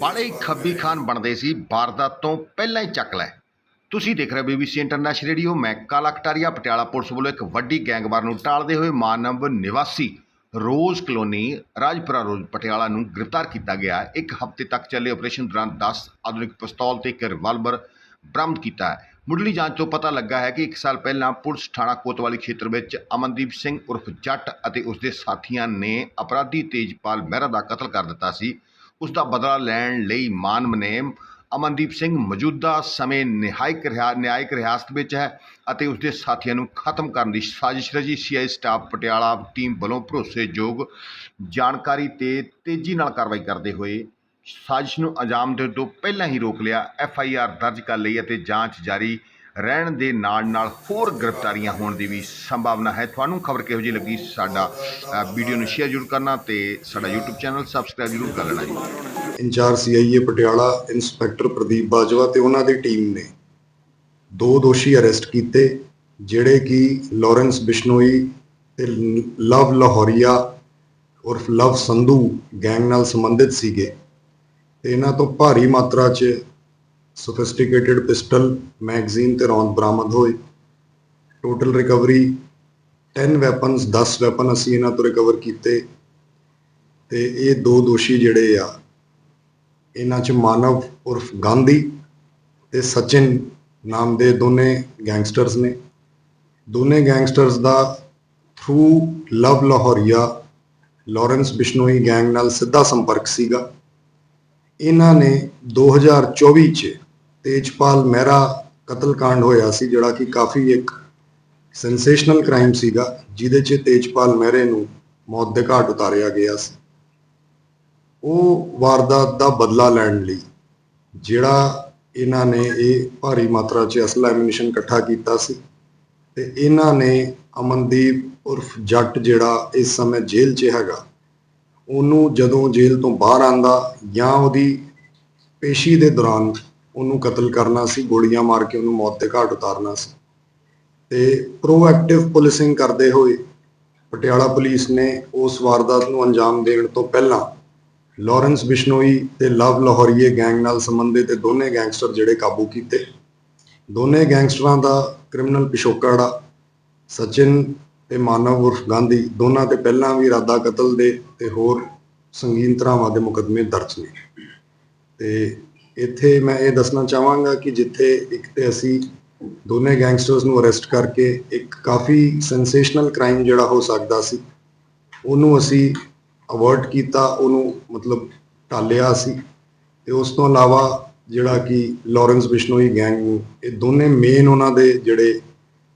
ਬਾਲੇ ਖੱਬੀ ਖਾਨ ਬਣਦੇ ਸੀ, ਵਾਰਦਾਤ ਤੋਂ ਪਹਿਲਾਂ ਹੀ ਚੱਕ ਲੈ। ਤੁਸੀਂ ਦੇਖ ਰਹੇ ਹੋ ਬੀਬੀਸੀ ਇੰਟਰਨੈਸ਼ਨਲ ਰੇਡੀਓ ਮੈਂ ਕਾਲਾ ਕਟਾਰੀਆ, ਪਟਿਆਲਾ ਪੁਲਿਸ ਵੱਲੋਂ ਇੱਕ ਵੱਡੀ ਗੈਂਗਵਾਰ ਨੂੰ ਟਾਲਦੇ ਹੋਏ ਮਾਨਵ ਨਿਵਾਸੀ ਰੋਜ਼ ਕਲੋਨੀ ਰਾਜਪੁਰਾ ਰੋਜ਼ ਪਟਿਆਲਾ ਨੂੰ ਗ੍ਰਿਫਤਾਰ ਕੀਤਾ ਗਿਆ। ਇੱਕ ਹਫ਼ਤੇ ਤੱਕ ਚੱਲੇ ਆਪਰੇਸ਼ਨ ਦੌਰਾਨ 10 ਆਧੁਨਿਕ ਪਿਸਤੌਲ ਤੇ ਇੱਕ ਰਿਵਾਲਵਰ ਬਰਾਮਦ ਕੀਤਾ ਹੈ। ਮੁੱਢਲੀ ਜਾਂਚ ਤੋਂ ਪਤਾ ਲੱਗਾ ਹੈ ਕਿ ਇੱਕ ਸਾਲ ਪਹਿਲਾਂ ਪੁਲਿਸ ਥਾਣਾ ਕੋਤਵਾਲੀ ਖੇਤਰ ਵਿੱਚ ਅਮਨਦੀਪ ਸਿੰਘ ਉਰਫ ਜੱਟ ਅਤੇ ਉਸ ਦੇ ਸਾਥੀਆਂ ਨੇ ਅਪਰਾਧੀ ਤੇਜਪਾਲ ਮਹਿਰਾ ਦਾ ਕਤਲ ਕਰ ਦਿੱਤਾ ਸੀ। ਉਸ ਦਾ ਬਦਲਾ ਲੈਣ ਲਈ ਮਾਨਵ ਨੇ ਅਮਨਦੀਪ ਸਿੰਘ ਮੌਜੂਦਾ ਸਮੇਂ ਨਿਹਾਇਕ ਰਿਹਾ, ਨਿਆਇਕ ਰਿਆਸਤ ਵਿੱਚ ਹੈ ਅਤੇ ਉਸ ਦੇ ਸਾਥੀਆਂ ਨੂੰ ਖਤਮ ਕਰਨ ਦੀ ਸਾਜ਼ਿਸ਼ ਰਚੀ। ਸੀਆਈ ਸਟਾਫ ਪਟਿਆਲਾ ਟੀਮ ਵੱਲੋਂ ਭਰੋਸੇਯੋਗ ਜਾਣਕਾਰੀ ਤੇ ਤੇਜ਼ੀ ਨਾਲ ਕਾਰਵਾਈ ਕਰਦੇ ਹੋਏ ਸਾਜ਼ਿਸ਼ ਨੂੰ ਅੰਜਾਮ ਦੇਣ ਤੋਂ ਪਹਿਲਾਂ ਹੀ ਰੋਕ ਲਿਆ। ਐਫ ਆਈ ਆਰ ਦਰਜ ਕਰ ਲਈ ਅਤੇ ਜਾਂਚ ਜਾਰੀ ਰਹਿਣ ਦੇ ਨਾਲ ਨਾਲ ਹੋਰ ਗ੍ਰਿਫਤਾਰੀਆਂ ਹੋਣ ਦੀ ਵੀ ਸੰਭਾਵਨਾ ਹੈ। ਤੁਹਾਨੂੰ ਖਬਰ ਕਿਹੋ ਜਿਹੀ ਲੱਗੀ ਸਾਡਾ ਵੀਡੀਓ ਨੂੰ ਸ਼ੇਅਰ ਜ਼ਰੂਰ ਕਰਨਾ ਤੇ ਸਾਡਾ YouTube ਚੈਨਲ ਸਬਸਕ੍ਰਾਈਬ ਜ਼ਰੂਰ ਕਰ ਲੈਣਾ ਜੀ। Incharge CIA Patiala, inspector Pradeep Bajwa ਤੇ ਉਹਨਾਂ ਦੀ ਟੀਮ ਨੇ ਦੋ ਦੋਸ਼ੀ ਅਰੈਸਟ ਕੀਤੇ, ਜਿਹੜੇ ਕਿ ਲਾਰੈਂਸ ਬਿਸ਼ਨੋਈ ਤੇ ਲਵ ਲਾਹੌਰੀਆ ਉਰਫ ਲਵ ਸੰਧੂ ਗੈਂਗ ਨਾਲ ਸੰਬੰਧਿਤ ਸੀਗੇ। ਤੇ ਇਹਨਾਂ ਤੋਂ ਭਾਰੀ ਮਾਤਰਾ 'ਚ ਸੋਫਿਸਟੀਕੇਟਿਡ ਪਿਸਟਲ, ਮੈਗਜ਼ੀਨ ਤੇ ਰੌਂਦ ਬਰਾਮਦ ਹੋਏ। ਟੋਟਲ ਰਿਕਵਰੀ 10 ਵੈਪਨਸ 10 ਵੈਪਨ ਅਸੀਂ ਇਹਨਾਂ ਤੋਂ ਰਿਕਵਰ ਕੀਤੇ। ਤੇ ਇਹ ਦੋ ਦੋਸ਼ੀ ਜਿਹੜੇ ਆ, ਇਹਨਾਂ ਚ ਮਾਨਵ ਉਰਫ ਗਾਂਧੀ ਤੇ ਸਚਿਨ ਨਾਮ ਦੇ ਦੋਨੇ ਗੈਂਗਸਟਰਸ ਨੇ। ਦੋਨੇ ਗੈਂਗਸਟਰਸ ਦਾ through Love Lahoria, Lawrence Bishnoi gang ਨਾਲ ਸਿੱਧਾ ਸੰਪਰਕ ਸੀਗਾ। ਇਹਨਾਂ ਨੇ 2024 ਚ ਤੇਜਪਾਲ ਮਹਿਰਾ ਕਤਲकांड ਹੋਇਆ ਸੀ, ਜਿਹੜਾ ਕਿ ਕਾਫੀ ਇੱਕ ਸੈਂਸੇਸ਼ਨਲ ਕ੍ਰਾਈਮ ਸੀਗਾ, ਜਿਹਦੇ ਚ ਤੇਜਪਾਲ ਮਹਿਰੇ ਨੂੰ ਮੌਤ ਦੇ ਘਾਟ ਉਤਾਰਿਆ ਗਿਆ ਸੀ। ਉਹ ਵਾਰਦਾਤ ਦਾ ਬਦਲਾ ਲੈਣ ਲਈ ਜਿਹੜਾ ਇਹਨਾਂ ਨੇ ਇਹ ਭਾਰੀ ਮਾਤਰਾ 'ਚ ਅਸਲਾ ਐਮੂਨੀਸ਼ਨ ਇਕੱਠਾ ਕੀਤਾ ਸੀ ਤੇ ਇਹਨਾਂ ਨੇ ਅਮਨਦੀਪ ਉਰਫ ਜੱਟ ਜਿਹੜਾ ਇਸ ਸਮੇਂ ਜੇਲ੍ਹ 'ਚ ਹੈਗਾ, ਉਹਨੂੰ ਜਦੋਂ ਜੇਲ੍ਹ ਤੋਂ ਬਾਹਰ ਆਂਦਾ ਜਾਂ ਉਹਦੀ ਪੇਸ਼ੀ ਦੇ ਦੌਰਾਨ ਉਹਨੂੰ ਕਤਲ ਕਰਨਾ ਸੀ, ਗੋਲੀਆਂ ਮਾਰ ਕੇ ਉਹਨੂੰ ਮੌਤ ਦੇ ਘਾਟ ਉਤਾਰਨਾ ਸੀ। ਤੇ ਪ੍ਰੋਐਕਟਿਵ ਪੁਲਿਸਿੰਗ ਕਰਦੇ ਹੋਏ ਪਟਿਆਲਾ ਪੁਲਿਸ ਨੇ ਉਸ ਵਾਰਦਾਤ ਨੂੰ ਅੰਜਾਮ ਦੇਣ ਤੋਂ ਪਹਿਲਾਂ ਲਾਰੈਂਸ ਬਿਸ਼ਨੋਈ ਤੇ ਲਵ ਲਾਹੌਰੀਏ ਗੈਂਗ ਨਾਲ ਸੰਬੰਧਿਤ ਇਹ ਦੋਨੇ ਗੈਂਗਸਟਰ ਜਿਹੜੇ ਕਾਬੂ ਕੀਤੇ। ਦੋਨੇ ਗੈਂਗਸਟਰਾਂ ਦਾ ਕ੍ਰਿਮੀਨਲ ਪਿਛੋਕੜ ਸਚਿਨ ਤੇ ਮਾਨਵ ਉਰਫ ਗਾਂਧੀ, ਦੋਨਾਂ ਤੇ ਪਹਿਲਾਂ ਵੀ ਇਰਾਦਾ ਕਤਲ ਦੇ ਤੇ ਹੋਰ ਸੰਗੀਨ ਧਰਾਵਾਂ ਦੇ ਮੁਕੱਦਮੇ ਦਰਜ ਨੇ। ਤੇ ਇੱਥੇ ਮੈਂ ਇਹ ਦੱਸਣਾ ਚਾਹਾਂਗਾ ਕਿ ਜਿੱਥੇ ਇੱਕ ਤੇ ਅਸੀਂ ਦੋਨੇ ਗੈਂਗਸਟਰਸ ਨੂੰ ਅਰੈਸਟ ਕਰਕੇ ਇੱਕ ਕਾਫੀ ਸੈਂਸੇਸ਼ਨਲ ਕ੍ਰਾਈਮ ਜਿਹੜਾ ਹੋ ਸਕਦਾ ਸੀ, ਉਹਨੂੰ ਅਸੀਂ ਅਵਰਟ ਕੀਤਾ, ਉਹਨੂੰ ਮਤਲਬ ਟਾਲਿਆ ਸੀ ਤੇ ਉਸ ਤੋਂ ਇਲਾਵਾ ਜਿਹੜਾ ਕਿ ਲਾਰੈਂਸ ਬਿਸ਼ਨੋਈ ਗੈਂਗ ਨੂੰ, ਇਹ ਦੋਨੇ ਮੇਨ ਉਹਨਾਂ ਦੇ ਜਿਹੜੇ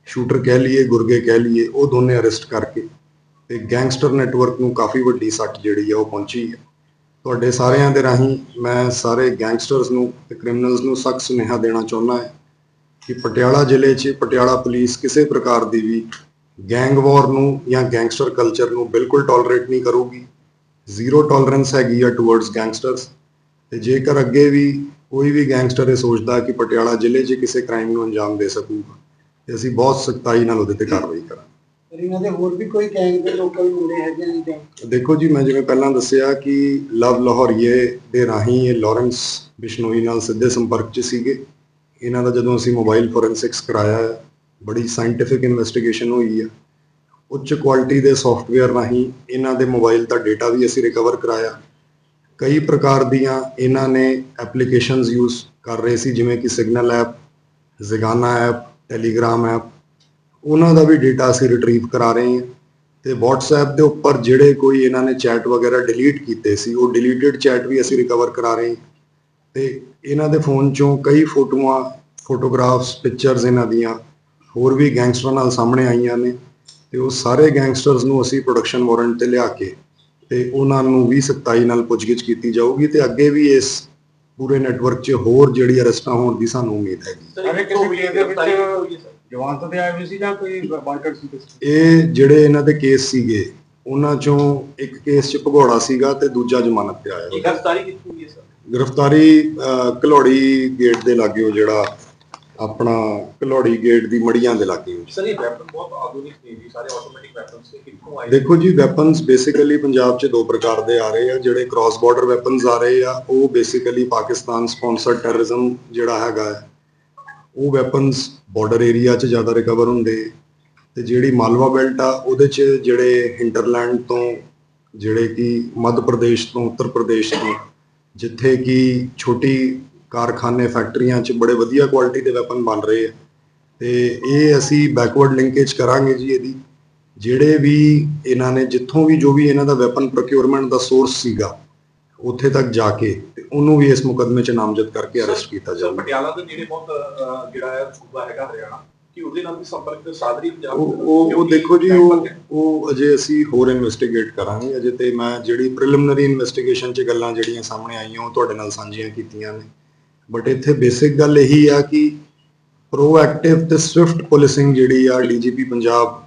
ਸ਼ੂਟਰ ਕਹਿ ਲਈਏ, ਗੁਰਗੇ ਕਹਿ ਲਈਏ, ਉਹ ਦੋਨੇ ਅਰੈਸਟ ਕਰਕੇ ਤੇ ਗੈਂਗਸਟਰ ਨੈਟਵਰਕ ਨੂੰ ਕਾਫੀ ਵੱਡੀ ਸੱਟ ਜਿਹੜੀ ਆ ਉਹ ਪਹੁੰਚੀ ਹੈ ਤੁਹਾਡੇ ਸਾਰਿਆਂ ਦੇ ਰਾਹੀਂ ਮੈਂ ਸਾਰੇ ਗੈਂਗਸਟਰਸ ਨੂੰ ਤੇ ਕ੍ਰਿਮੀਨਲਸ ਨੂੰ ਸਖਤ ਸੁਨੇਹਾ ਦੇਣਾ ਚਾਹੁੰਦਾ ਹੈ ਕਿ ਪਟਿਆਲਾ ਜ਼ਿਲ੍ਹੇ 'ਚ ਪਟਿਆਲਾ ਪੁਲਿਸ ਕਿਸੇ ਪ੍ਰਕਾਰ ਦੀ ਵੀ ਗੈਂਗ ਵਾਰ ਨੂੰ ਜਾਂ ਗੈਂਗਸਟਰ ਕਲਚਰ ਨੂੰ ਬਿਲਕੁਲ ਟੋਲਰੇਟ ਨਹੀਂ ਕਰੂਗੀ। ਜ਼ੀਰੋ ਟੋਲਰੈਂਸ ਹੈਗੀ ਆ ਟੁਵਰਡਸ ਗੈਂਗਸਟਰਸ ਤੇ ਜੇਕਰ ਅੱਗੇ ਵੀ ਕੋਈ ਵੀ ਗੈਂਗਸਟਰ ਇਹ ਸੋਚਦਾ ਕਿ ਪਟਿਆਲਾ ਜ਼ਿਲ੍ਹੇ 'ਚ ਕਿਸੇ ਕ੍ਰਾਈਮ ਨੂੰ ਅੰਜਾਮ ਦੇ ਸਕੂਗਾ, ਤੇ ਅਸੀਂ ਬਹੁਤ ਸਖਤਾਈ ਨਾਲ ਉਹਦੇ ਤੇ ਕਾਰਵਾਈ ਕਰਾਂਗੇ। ਇਹਨਾਂ ਦੇ ਹੋਰ ਵੀ ਕੋਈ ਗੈਂਗ ਦੇ ਲੋਕਲ ਮੁੰਡੇ ਹੈਗੇ ਆ ਜੀ ਦੇਖੋ ਜੀ ਮੈਂ ਜਿਵੇਂ ਪਹਿਲਾਂ ਦੱਸਿਆ ਕਿ ਲਵ ਲਾਹੌਰੀਏ ਦੇ ਰਾਹੀਂ ਇਹ ਲਾਰੈਂਸ ਬਿਸ਼ਨੋਈ ਨਾਲ ਸਿੱਧੇ ਸੰਪਰਕ 'ਚ ਸੀਗੇ। ਇਹਨਾਂ ਦਾ ਜਦੋਂ ਅਸੀਂ ਮੋਬਾਈਲ ਫੋਰੈਂਸਿਕਸ ਕਰਾਇਆ ਹੈ, ਬੜੀ ਸਾਇੰਟੀਫਿਕ ਇਨਵੈਸਟੀਗੇਸ਼ਨ ਹੋਈ ਆ। ਉੱਚ ਕੁਆਲਿਟੀ ਦੇ ਸੌਫਟਵੇਅਰ ਰਾਹੀਂ ਇਹਨਾਂ ਦੇ ਮੋਬਾਈਲ ਦਾ ਡਾਟਾ ਵੀ ਅਸੀਂ ਰਿਕਵਰ ਕਰਾਇਆ। ਕਈ ਪ੍ਰਕਾਰ ਦੀਆਂ ਇਹਨਾਂ ਨੇ ਐਪਲੀਕੇਸ਼ਨਸ ਯੂਜ਼ ਕਰ ਰਹੇ ਸੀ ਜਿਵੇਂ ਕਿ ਸਿਗਨਲ ਐਪ ਜ਼ਿਗਾਨਾ ਐਪ ਟੈਲੀਗ੍ਰਾਮ ਐਪ ਉਹਨਾਂ ਦਾ ਵੀ ਡਾਟਾ ਅਸੀਂ ਰਿਟਰੀਵ ਕਰਾ ਰਹੇ ਹਾਂ। ਤੇ WhatsApp ਦੇ ਉੱਪਰ ਜਿਹੜੇ ਕੋਈ ਇਹਨਾਂ ਨੇ ਚੈਟ ਵਗੈਰਾ ਡਿਲੀਟ ਕੀਤੇ ਸੀ, ਉਹ ਡਿਲੀਟਡ ਚੈਟ ਵੀ ਅਸੀਂ ਰਿਕਵਰ ਕਰਾ ਰਹੇ ਹਾਂ। ਤੇ ਇਹਨਾਂ ਦੇ ਫੋਨ ਚੋਂ ਕਈ ਫੋਟੋਆਂ ਫੋਟੋਗ੍ਰਾਫਸ ਪਿਕਚਰਸ ਇਹਨਾਂ ਦੀਆਂ ਹੋਰ ਵੀ ਗੈਂਗਸਟਰਾਂ ਨਾਲ ਸਾਹਮਣੇ ਆਈਆਂ ਨੇ। ਤੇ ਉਹ ਸਾਰੇ ਗੈਂਗਸਟਰਸ ਨੂੰ ਅਸੀਂ ਪ੍ਰੋਡਕਸ਼ਨ ਵਾਰੰਟ ਤੇ ਲਿਆ ਕੇ ਤੇ ਉਹਨਾਂ ਨੂੰ ਵੀ ਸਖਤਾਈ ਨਾਲ ਪੁੱਛਗਿੱਛ ਕੀਤੀ ਜਾਊਗੀ ਤੇ ਅੱਗੇ ਵੀ ਇਸ ਪੂਰੇ ਨੈਟਵਰਕ 'ਚ ਹੋਰ ਜਿਹੜੀ ਅਰੈਸਟਾਂ ਹੋਣ ਦੀ ਸਾਨੂੰ ਉਮੀਦ ਹੈਗੀ। ਅਰੇ ਕਿਸੇ ਕੇਸ ਦੇ ਵਿੱਚ ਜਵਾਨ ਤਾਂ ਤੇ ਆਏ ਹੋਏ ਸੀ ਜਾਂ ਕੋਈ ਵਾਂਟਡ ਸੀ ਕਿਸੇ ਇਹ ਜਿਹੜੇ ਇਹਨਾਂ ਦੇ ਕੇਸ ਸੀਗੇ ਉਹਨਾਂ ਚੋਂ ਇੱਕ ਕੇਸ 'ਚ ਭਗੌੜਾ ਸੀਗਾ ਤੇ ਦੂਜਾ ਜ਼ਮਾਨਤ ਤੇ ਆਇਆ। ਗ੍ਰਿਫਤਾਰੀ ਕੀਤੀ ਹੋਈ ਹੈ ਸਰ? ਗ੍ਰਿਫਤਾਰੀ ਅਹ, ਘਲੌੜੀ ਗੇਟ ਦੇ ਲਾਗੇ ਉਹ ਜਿਹੜਾ ਆਪਣਾ ਕਲੋੜੀ ਗੇਟ ਦੀ ਮੜੀਆਂ ਦੇ ਇਲਾਕੇ ਵਿੱਚ ਸਰ ਇਹ ਵੈਪਨ ਬਹੁਤ ਆਧੁਨਿਕ ਨੇ ਜੀ ਸਾਰੇ ਆਟੋਮੈਟਿਕ ਵੈਪਨਸ ਨੇ ਕਿੱਥੋਂ ਆਏ? ਦੇਖੋ ਜੀ ਵੈਪਨਸ ਬੇਸਿਕਲੀ ਪੰਜਾਬ 'ਚ ਦੋ ਪ੍ਰਕਾਰ ਦੇ ਆ ਰਹੇ ਆ ਜਿਹੜੇ ਕ੍ਰਾਸ ਬਾਰਡਰ ਵੈਪਨਸ ਆ ਰਹੇ ਆ ਉਹ ਬੇਸਿਕਲੀ ਪਾਕਿਸਤਾਨ ਸਪਾਂਸਰਡ ਟੈਰਰਿਜ਼ਮ ਜਿਹੜਾ ਹੈਗਾ ਹੈ, ਉਹ ਵੈਪਨਸ ਬਾਰਡਰ ਏਰੀਆ 'ਚ ਜ਼ਿਆਦਾ ਰਿਕਵਰ ਹੁੰਦੇ ਤੇ ਜਿਹੜੀ ਮਾਲਵਾ ਬੈਲਟ ਆ, ਉਹਦੇ 'ਚ ਜਿਹੜੇ ਹਿੰਟਰਲੈਂਡ ਤੋਂ, ਜਿਹੜੇ ਕਿ ਮੱਧ ਪ੍ਰਦੇਸ਼ ਤੋਂ, ਉੱਤਰ ਪ੍ਰਦੇਸ਼ ਤੋਂ, ਜਿੱਥੇ ਕਿ ਛੋਟੀ ਕਾਰਖਾਨੇ ਫੈਕਟਰੀਆਂ 'ਚ ਬੜੇ ਵਧੀਆ ਕੁਆਲਿਟੀ ਦੇ ਵੈਪਨ ਬਣ ਰਹੇ ਆ। ਤੇ ਇਹ ਅਸੀਂ ਬੈਕਵਰਡ ਲਿੰਕੇਜ ਕਰਾਂਗੇ ਜੀ ਇਹਦੀ। ਜਿਹੜੇ ਵੀ ਇਹਨਾਂ ਨੇ, ਜਿੱਥੋਂ ਵੀ ਜੋ ਵੀ ਇਹਨਾਂ ਦਾ ਵੈਪਨ ਪ੍ਰੋਕਿਉਰਮੈਂਟ ਦਾ ਸੋਰਸ ਸੀਗਾ ਉੱਥੇ ਤੱਕ ਜਾ ਕੇ ਤੇ ਉਹਨੂੰ ਵੀ ਇਸ ਮੁਕਦਮੇ 'ਚ ਨਾਮਜ਼ਦ ਕਰਕੇ ਅਰੈਸਟ ਕੀਤਾ ਜਾਊਗਾ। ਪਟਿਆਲਾ ਦੇ ਨੇੜੇ ਬਹੁਤ ਜਿਹੜਾ ਹੈ ਸੂਬਾ ਹੈਗਾ ਹਰਿਆਣਾ। ਕਿ ਉਹਦੇ ਨਾਲ ਵੀ ਸੰਪਰਕ ਸਾਧਰੀ ਉਹ ਉਹ ਦੇਖੋ ਜੀ ਉਹ ਉਹ ਅਜੇ ਅਸੀਂ ਹੋਰ ਇਨਵੈਸਟੀਗੇਟ ਕਰਾਂਗੇ। ਅਜੇ ਤੇ ਮੈਂ ਜਿਹੜੀ ਪ੍ਰੀਲਿਮਿਨਰੀ ਇਨਵੈਸਟੀਗੇਸ਼ਨ 'ਚ ਗੱਲਾਂ ਜਿਹੜੀਆਂ ਸਾਹਮਣੇ ਆਈਆਂ ਉਹ ਤੁਹਾਡੇ ਨਾਲ ਸਾਂਝੀਆਂ ਕੀਤੀਆਂ ਨੇ। ਬਟ ਇੱਥੇ ਬੇਸਿਕ ਗੱਲ ਇਹੀ ਆ ਕਿ ਪ੍ਰੋਐਕਟਿਵ ਤੇ ਸਵਿਫਟ ਪੁਲਿਸਿੰਗ ਜਿਹੜੀ ਆ ਡੀਜੀਪੀ ਪੰਜਾਬ